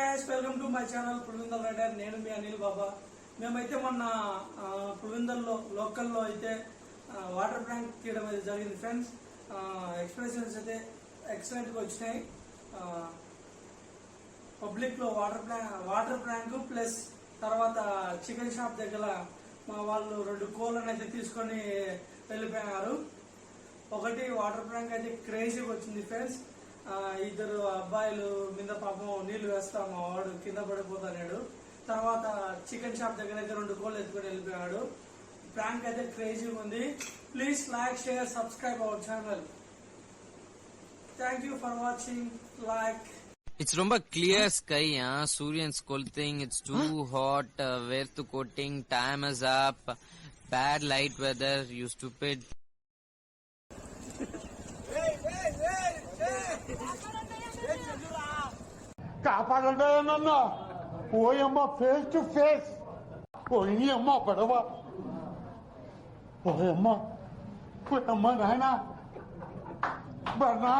Guys welcome to my channel Pulivendula rider నేను మీ అనిల్ బాబా. మేమైతే మొన్న పులివిందల్లో లోకల్లో అయితే వాటర్ ప్లాంక్ తీయడం అయితే జరిగింది ఫ్రెండ్స్ ఎక్స్ప్రెషన్స్ అయితే ఎక్సలెంట్గా వచ్చినాయి. పబ్లిక్లో water plant water tank plus తర్వాత చికెన్ షాప్ దగ్గర మా వాళ్ళు రెండు కోళ్ళని అయితే తీసుకొని వెళ్ళిపోయినారు ఒకటి వాటర్ ట్యాంక్ అయితే క్రేజీగా వచ్చింది ఫ్రెండ్స్ ఇద్దరు అబ్బాయిలు మీద పాపం నీళ్లు వేస్తా మా వాడు కింద పడిపోతాడు తర్వాత చికెన్ షాప్ దగ్గర అయితే రెండు కోళ్ళు ఎత్తుకొని వెళ్ళిపోయాడు ప్రాంక్ అయితే క్రేజీగా ఉంది please like share subscribe our channel thank you for watching like It's ரொம்ப clear sky, huh? Suryan's colting, it's too hot, uh, Verthu coating, time is up, bad light weather, you stupid. కాపాడండి నన్ను పోయమ్మ face to face పోయి అమ్మ పడవ పోయమ్మ పోయమ్మ నాయన బర్నా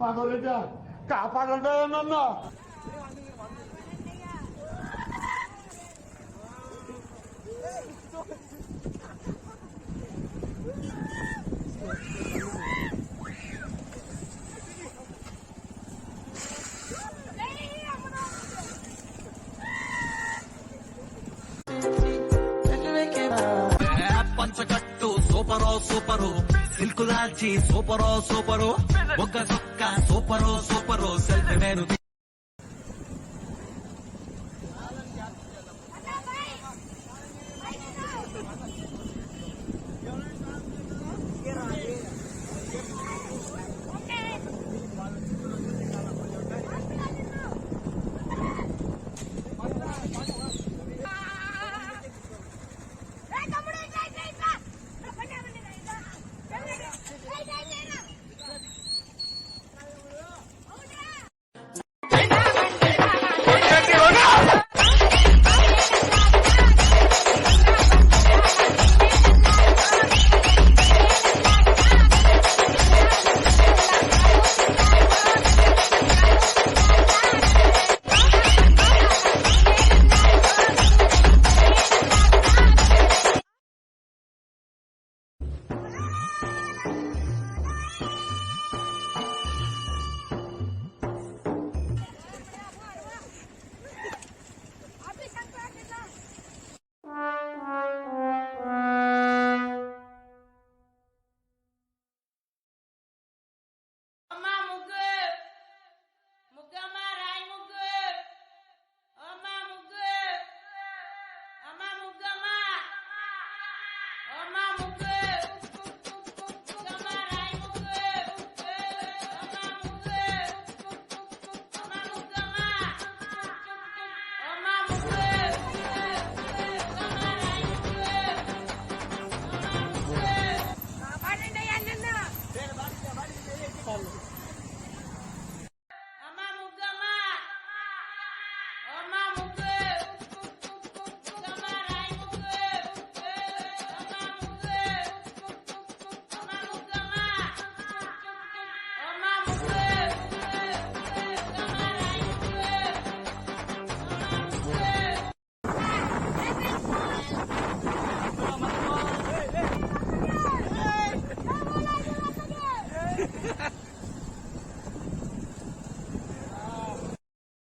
మాధవరెడ్డి కాపాడండి నన్ను super. Silk దాల్చి సూపరో సూపరు. ఒక్క సొక్క సూపరో సూపరు. సెల్ఫ్ నేను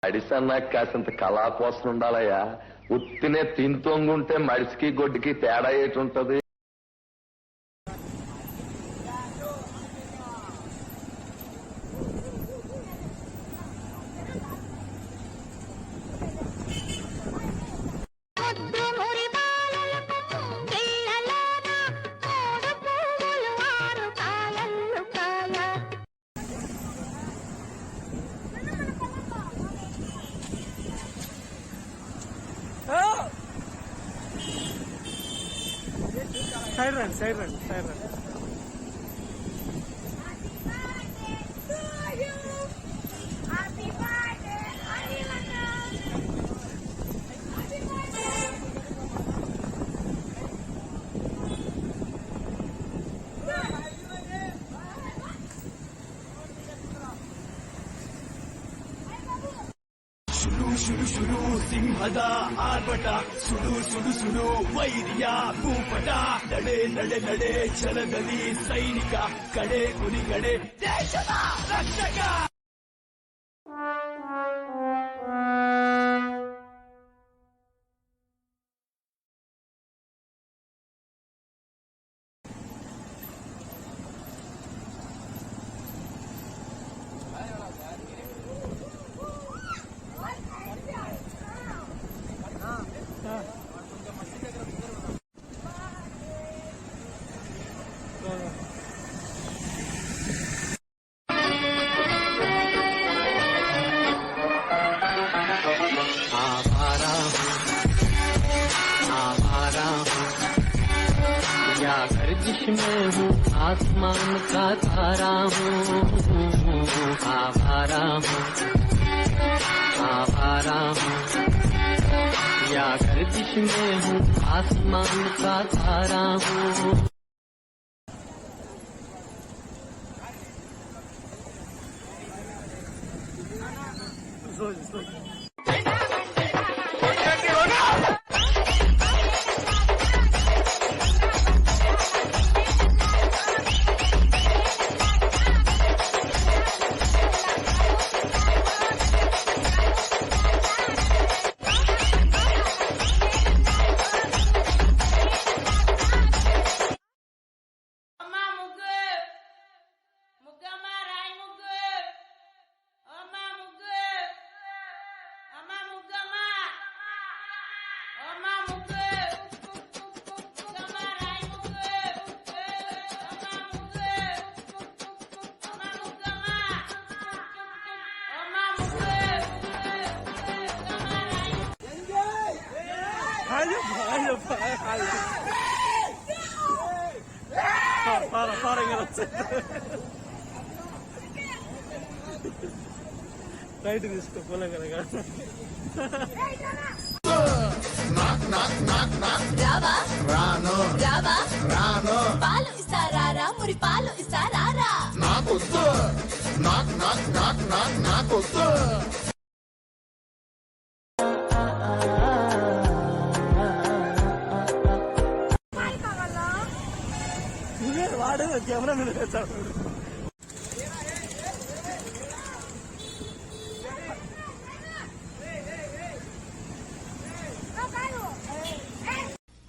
అడిసన్నా కాసింత కళాపోసం ఉండాలయ్యా ఉత్తినే తింతోంగుంటే మడిసికి గొడ్డుకి తేడా ఏటుంటది? సైడ్ రండి సైడ్ రండి సైడ్ రండి ಶುರು ಶುರು ಶುರು ಸಿಂಹದ ಆರ್ಭಟ ಸುಡು ಸುಡು ಸುಡು ವೈರಿಯ ಭೂಪಟ ನಡೆ ನಡೆ ನಡೆ ಛಲದಲ್ಲಿ ಸೈನಿಕ ಕಡೆ ಕುಲಿ ಕಡೆ ದೇಶದ ರಕ್ಷಕ हूँ आवारा हूँ आवारा हूँ या गर्दिश में हूँ आसमान का तारा हूँ Стой, стой. Para, para, garoto. రైట్ తీసుకో పొలం కదా రావా రాను రావా రాను పాలు ఇస్తారా మురి పాలు ఇస్తారా వాడు కెమెరా మీద పెట్టాడు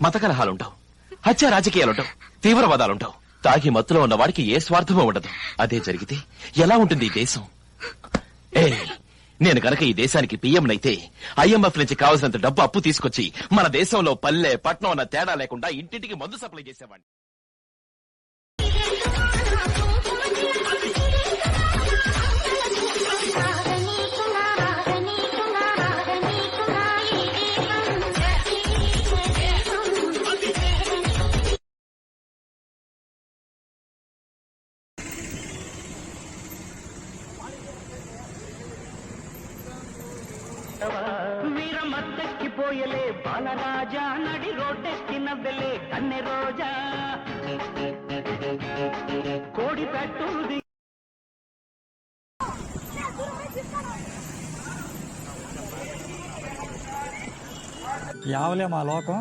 మత కలహాలుంటావు హత్య రాజకీయాలుంటావు. తీవ్రవాదాలుంటావు. తాగి మత్తులో ఉన్న వాడికి ఏ స్వార్థమూ ఉండదు. అదే జరిగితే ఎలా ఉంటుంది ఈ దేశం? ఏ నేను గనక ఈ దేశానికి పిఎంనైతే ఐఎంఎఫ్ నుంచి కావాల్సినంత డబ్బు అప్పు తీసుకొచ్చి మన దేశంలో పల్లె పట్నం అన్న తేడా లేకుండా ఇంటింటికి మందు సప్లై చేసేవాడిని. I told you. వీరమత్తెక్కిపోయలే బాలరాజా నడి రోడ్డెక్కి నవ్వెలే కన్నె రోజా. కోడి పెట్టుది. యావలే మా లోకం.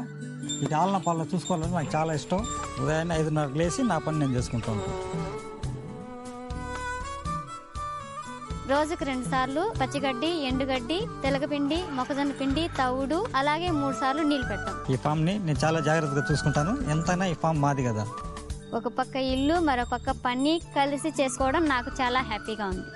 ఈ ఆలన పనులు చూసుకోవాలంటే నాకు చాలా ఇష్టం. ఉదయాన్నే ఐదున్నరకు లేచి నా పని నేను చేసుకుంటాను రోజుకు రెండు సార్లు పచ్చిగడ్డి ఎండుగడ్డి తెలగపిండి మొక్కజొన్న పిండి తవుడు అలాగే మూడు సార్లు నీళ్ళు పెట్టాం ఈ ఫామ్ని నేను చాలా జాగ్రత్తగా చూసుకుంటాను. ఎంతైనా ఈ ఫామ్ మాది కదా. ఒక పక్క ఇల్లు మరో పక్క పని కలిసి చేసుకోవడం నాకు చాలా హ్యాపీగా ఉంది.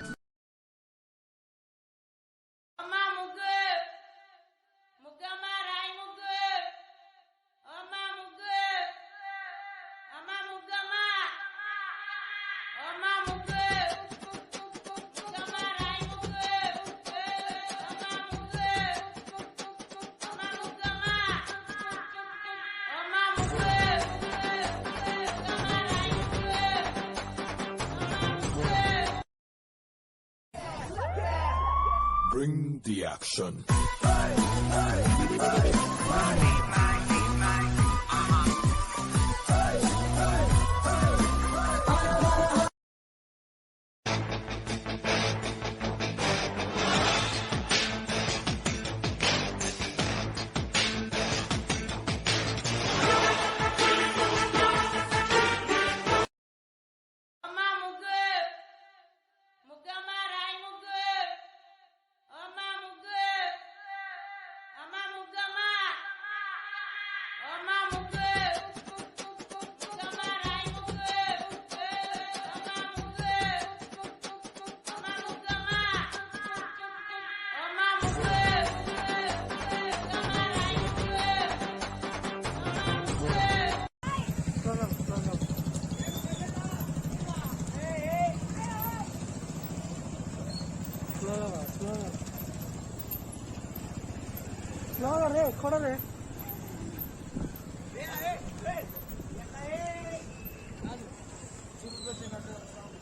action. Hey, hey. ఎక్కడ రే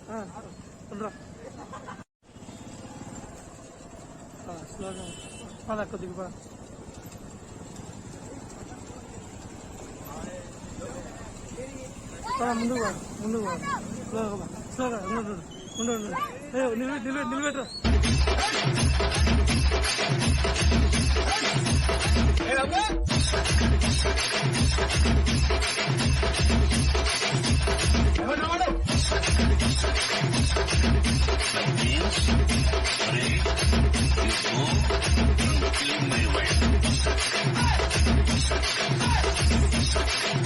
ఆ, ఉండరా. ఆ, స్లోగా పద కొద్దిగా పద పద ముందుకు పద ముందుకు పద స్లోగా పద స్లోగా ఉండు ఉండు ఉండు ఉండు ఏ, నిలబెట్టు నిలబెట్టు నిలబెట్టరా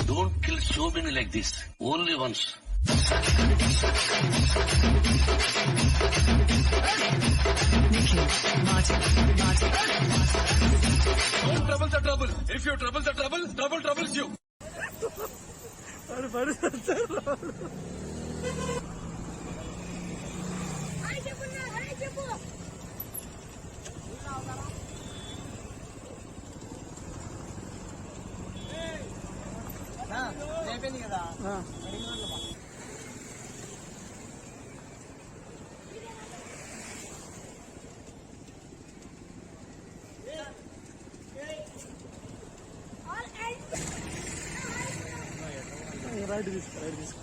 Don't kill so many like this. Only once. Trouble the trouble. If you trouble the trouble, trouble troubles you. పడు పడు ఆ. రైట్ తీసుకో రైట్ తీసుకో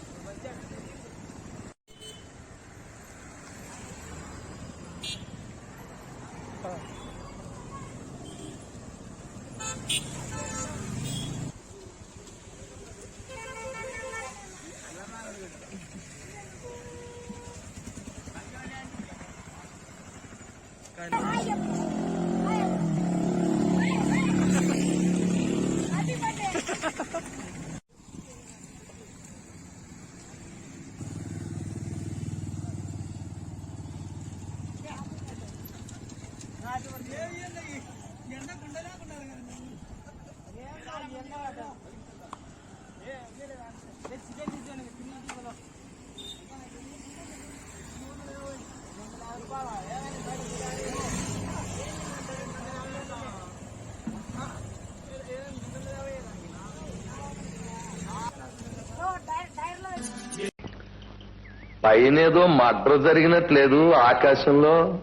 పైనేదో మడ్ర జరిగినట్లేదు ఆకాశంలో.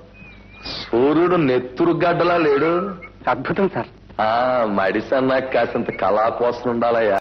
సూర్యుడు నెత్తురు గడ్డలా లేడు. అద్భుతం సార్. మడిసన్నా కాసింత కళా కోసం ఉండాలయ్యా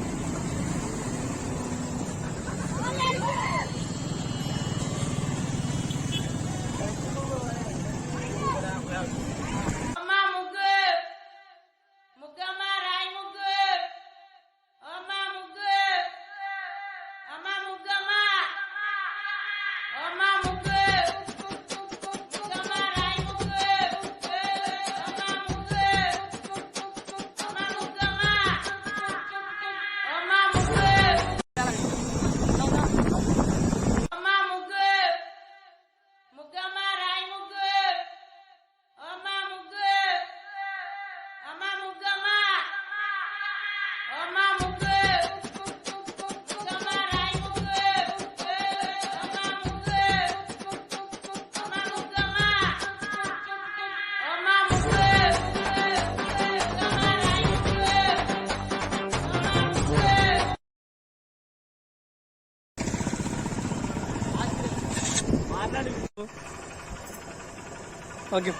ഓക്കെ